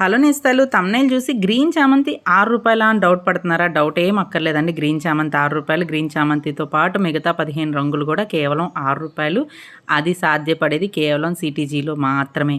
Hello నేస్తాలు thumbnail చూసి green చామంతి ఆరు రూపాయల అని డౌట్ పడుతున్నారా? డౌట్ ఏం అక్కర్లేదండి. గ్రీన్ చామంతి ఆరు రూపాయలు గ్రీన్ చామంతితో పాటు మిగతా పదిహేను రంగులు కూడా కేవలం ఆరు రూపాయలు. అది సాధ్యపడేది కేవలం సిటీజీలో మాత్రమే.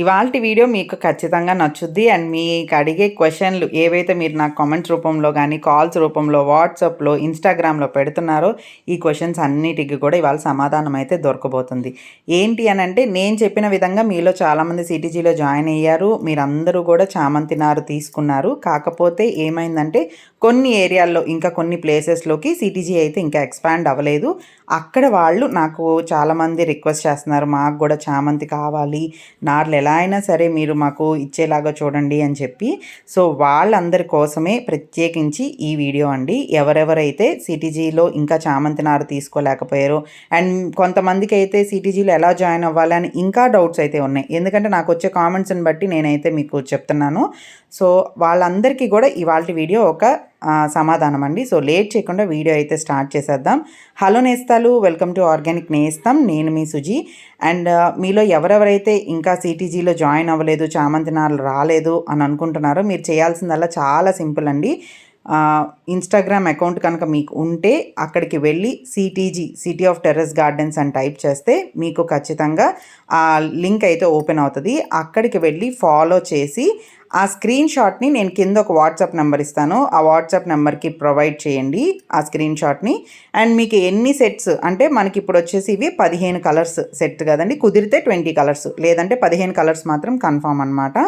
ఇవాళ వీడియో మీకు ఖచ్చితంగా నచ్చుద్ది. అండ్ మీకు అడిగే క్వశ్చన్లు ఏవైతే మీరు నాకు కామెంట్స్ రూపంలో కానీ కాల్స్ రూపంలో వాట్సాప్లో ఇన్స్టాగ్రామ్లో పెడుతున్నారో ఈ క్వశ్చన్స్ అన్నిటికీ కూడా ఇవాళ సమాధానం అయితే దొరకబోతుంది. ఏంటి అని అంటే నేను చెప్పిన విధంగా మీలో చాలామంది సిటీజీలో జాయిన్ అయ్యారు. మీరందరూ కూడా చామంతి నారు తీసుకున్నారు. కాకపోతే ఏమైందంటే కొన్ని ఏరియాల్లో ఇంకా కొన్ని ప్లేసెస్లోకి సిటీజీ అయితే ఇంకా ఎక్స్పాండ్ అవ్వలేదు. అక్కడ వాళ్ళు నాకు చాలామంది రిక్వెస్ట్ చేస్తున్నారు మాకు కూడా చామంతి కావాలి నార్లు ఎలా అయినా సరే మీరు మాకు ఇచ్చేలాగా చూడండి అని చెప్పి సో వాళ్ళందరి కోసమే ప్రత్యేకించి ఈ వీడియో అండి. ఎవరెవరైతే సిటీజీలో ఇంకా చామంతి నారు తీసుకోలేకపోయారో అండ్ కొంతమందికి అయితే సిటీజీలో ఎలా జాయిన్ అవ్వాలని ఇంకా డౌట్స్ అయితే ఉన్నాయి. ఎందుకంటే నాకు వచ్చే కామెంట్స్ని బట్టి నేనైతే మీకు చెప్తున్నాను. సో వాళ్ళందరికీ కూడా ఇవాళ వీడియో ఒక సమాధానం అండి సో లేట్ చేయకుండా వీడియో అయితే స్టార్ట్ చేసేద్దాం. హలో నేస్తాలు వెల్కమ్ టు ఆర్గానిక్ నేస్తాం. నేను మీ సుజీ. అండ్ మీలో ఎవరెవరైతే ఇంకా సిటీజీలో జాయిన్ అవ్వలేదు చామంతి నాలు రాలేదు అని అనుకుంటున్నారో మీరు చేయాల్సిందల్లా చాలా సింపుల్ అండి. ఇన్స్టాగ్రామ్ అకౌంట్ కనుక మీకు ఉంటే అక్కడికి వెళ్ళి సిటీజీ సిటీ ఆఫ్ టెర్రస్ గార్డెన్స్ అని టైప్ చేస్తే మీకు ఖచ్చితంగా ఆ లింక్ అయితే ఓపెన్ అవుతుంది. అక్కడికి వెళ్ళి ఫాలో చేసి ఆ స్క్రీన్ షాట్ని నేను కింద ఒక వాట్సాప్ నెంబర్ ఇస్తాను. ఆ వాట్సాప్ నెంబర్కి ప్రొవైడ్ చేయండి ఆ స్క్రీన్ షాట్ని అండ్ మీకు ఎన్ని సెట్స్ అంటే మనకి ఇప్పుడు వచ్చేసి ఇవి పదిహేను కలర్స్ సెట్ కదండి. కుదిరితే ట్వంటీ కలర్స్ లేదంటే పదిహేను కలర్స్ మాత్రం కన్ఫామ్ అనమాట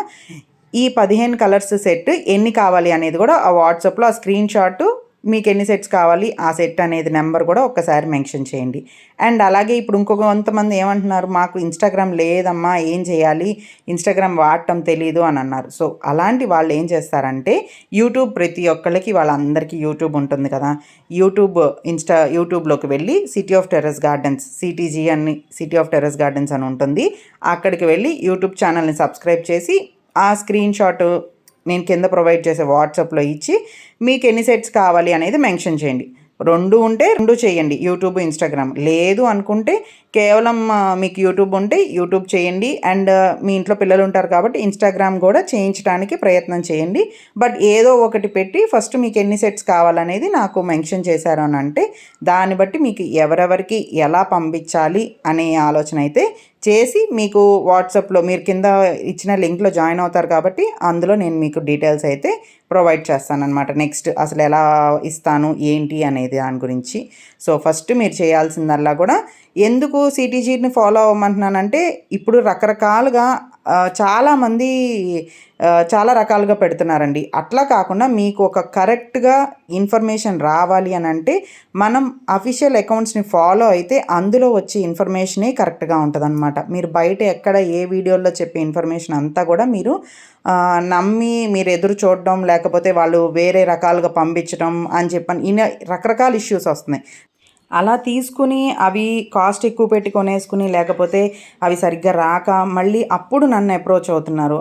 ఈ పదిహేను కలర్స్ సెట్ ఎన్ని కావాలి అనేది కూడా ఆ వాట్సాప్లో ఆ స్క్రీన్ షాట్ మీకు ఎన్ని సెట్స్ కావాలి ఆ సెట్ అనేది నెంబర్ కూడా ఒక్కసారి మెన్షన్ చేయండి. అండ్ అలాగే ఇప్పుడు ఇంకొక కొంతమంది ఏమంటున్నారు మాకు ఇన్స్టాగ్రామ్ లేదమ్మా ఏం చేయాలి? ఇన్స్టాగ్రామ్ వాడటం తెలీదు అని అన్నారు. సో అలాంటి వాళ్ళు ఏం చేస్తారంటే యూట్యూబ్ ప్రతి ఒక్కళ్ళకి వాళ్ళందరికీ యూట్యూబ్ ఉంటుంది కదా. యూట్యూబ్ ఇన్స్టా యూట్యూబ్లోకి వెళ్ళి సిటీ ఆఫ్ టెర్రస్ గార్డెన్స్ సిటీజీ అని సిటీ ఆఫ్ టెర్రస్ గార్డెన్స్ అని ఉంటుంది. అక్కడికి వెళ్ళి యూట్యూబ్ ఛానల్ని సబ్స్క్రైబ్ చేసి ఆ స్క్రీన్ షాట్ నేను కింద ప్రొవైడ్ చేసే వాట్సాప్లో ఇచ్చి మీకు ఎన్ని సెట్స్ కావాలి అనేది మెన్షన్ చేయండి. రెండు ఉంటే రెండు చేయండి. యూట్యూబ్ ఇన్స్టాగ్రామ్ లేదు అనుకుంటే కేవలం మీకు యూట్యూబ్ ఉంటే యూట్యూబ్ చేయండి. అండ్ మీ ఇంట్లో పిల్లలు ఉంటారు కాబట్టి ఇన్స్టాగ్రామ్ కూడా చేయించడానికి ప్రయత్నం చేయండి. బట్ ఏదో ఒకటి పెట్టి ఫస్ట్ మీకు ఎన్ని సెట్స్ కావాలనేది నాకు మెన్షన్ చేశారు అని అంటే దాన్ని బట్టి మీకు ఎవరెవరికి ఎలా పంపించాలి అనే ఆలోచన అయితే చేసి మీకు వాట్సాప్లో మీరు కింద ఇచ్చిన లింక్లో జాయిన్ అవుతారు కాబట్టి అందులో నేను మీకు డీటెయిల్స్ అయితే ప్రొవైడ్ చేస్తాను అనమాట నెక్స్ట్ అసలు ఎలా ఇస్తాను ఏంటి అనేది దాని గురించి. సో ఫస్ట్ మీరు చేయాల్సిందల్లా కూడా ఎందుకు సిటీజీని ఫాలో అవ్వమంటున్నానంటే ఇప్పుడు రకరకాలుగా చాలామంది చాలా రకాలుగా పెడుతున్నారండి. అట్లా కాకుండా మీకు ఒక కరెక్ట్గా ఇన్ఫర్మేషన్ రావాలి అని అంటే మనం అఫీషియల్ అకౌంట్స్ని ఫాలో అయితే అందులో వచ్చే ఇన్ఫర్మేషనే కరెక్ట్గా ఉంటుంది మీరు బయట ఎక్కడ ఏ వీడియోల్లో చెప్పే ఇన్ఫర్మేషన్ అంతా కూడా మీరు నమ్మి మీరు ఎదురు చూడడం లేకపోతే వాళ్ళు వేరే రకాలుగా పంపించడం అని చెప్పని ఇన్ని రకరకాల ఇష్యూస్ వస్తున్నాయి. అలా తీసుకుని అవి కాస్ట్ ఎక్కువ పెట్టి కొనేసుకుని లేకపోతే అవి సరిగ్గా రాక మళ్ళీ అప్పుడు నన్ను అప్రోచ్ అవుతున్నారు.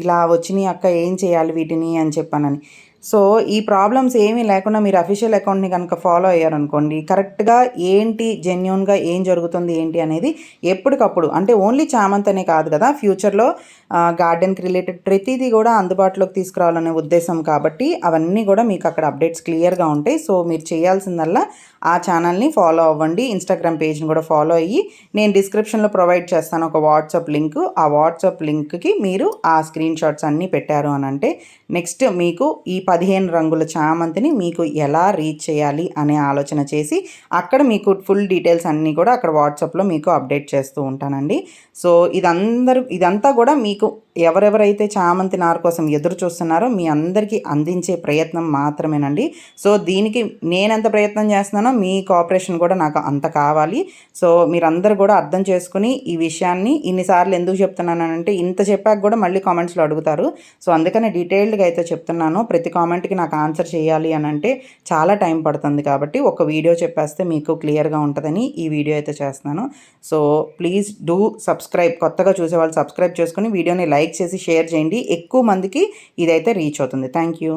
ఇలా వచ్చినాయి అక్క ఏం చేయాలి వీటిని అని చెప్పానని. సో ఈ ప్రాబ్లమ్స్ ఏమీ లేకుండా మీరు అఫీషియల్ అకౌంట్ని కనుక ఫాలో అయ్యారనుకోండి కరెక్ట్గా ఏంటి జెన్యున్గా ఏం జరుగుతుంది ఏంటి అనేది ఎప్పటికప్పుడు అంటే ఓన్లీ చామంతనే కాదు కదా ఫ్యూచర్లో గార్డెన్కి రిలేటెడ్ ప్రతిదీ కూడా అందుబాటులోకి తీసుకురావాలనే ఉద్దేశం కాబట్టి అవన్నీ కూడా మీకు అక్కడ అప్డేట్స్ క్లియర్గా ఉంటాయి. సో మీరు చేయాల్సిందల్లా ఆ ఛానల్ని ఫాలో అవ్వండి. ఇన్స్టాగ్రామ్ పేజ్ని కూడా ఫాలో అయ్యి నేను డిస్క్రిప్షన్లో ప్రొవైడ్ చేస్తాను ఒక వాట్సాప్ లింక్. ఆ వాట్సాప్ లింక్కి మీరు ఆ స్క్రీన్ షాట్స్ అన్నీ పెట్టారు అని అంటే నెక్స్ట్ మీకు ఈ పదిహేను రంగుల చామంతిని మీకు ఎలా రీచ్ చేయాలి అనే ఆలోచన చేసి అక్కడ మీకు ఫుల్ డీటెయిల్స్ అన్నీ కూడా అక్కడ వాట్సాప్లో మీకు అప్డేట్ చేస్తూ ఉంటానండి. సో ఇదందరూ ఇదంతా కూడా మీకు ఎవరెవరైతే చామంతి నారు కోసం ఎదురు చూస్తున్నారో మీ అందరికీ అందించే ప్రయత్నం మాత్రమేనండి. సో దీనికి నేనెంత ప్రయత్నం చేస్తున్నానో మీ కోఆపరేషన్ కూడా నాకు అంత కావాలి. సో మీరందరూ కూడా అర్థం చేసుకుని ఈ విషయాన్ని ఇన్నిసార్లు ఎందుకు చెప్తున్నానంటే ఇంత చెప్పాక కూడా మళ్ళీ కామెంట్స్లో అడుగుతారు. సో అందుకనే డీటెయిల్డ్గా అయితే చెప్తున్నాను. ప్రతి కామెంట్కి నాకు ఆన్సర్ చేయాలి అని అంటే చాలా టైం పడుతుంది కాబట్టి ఒక వీడియో చెప్పేస్తే మీకు క్లియర్గా ఉంటుందని ఈ వీడియో అయితే చేస్తున్నాను. సో ప్లీజ్ డూ సబ్స్క్రైబ్ కొత్తగా చూసే వాళ్ళు సబ్స్క్రైబ్ చేసుకుని వీడియోని లైక్ చేసి షేర్ చేయండి. ఎక్కువ మందికి ఇదైతే రీచ్ అవుతుంది. Thank you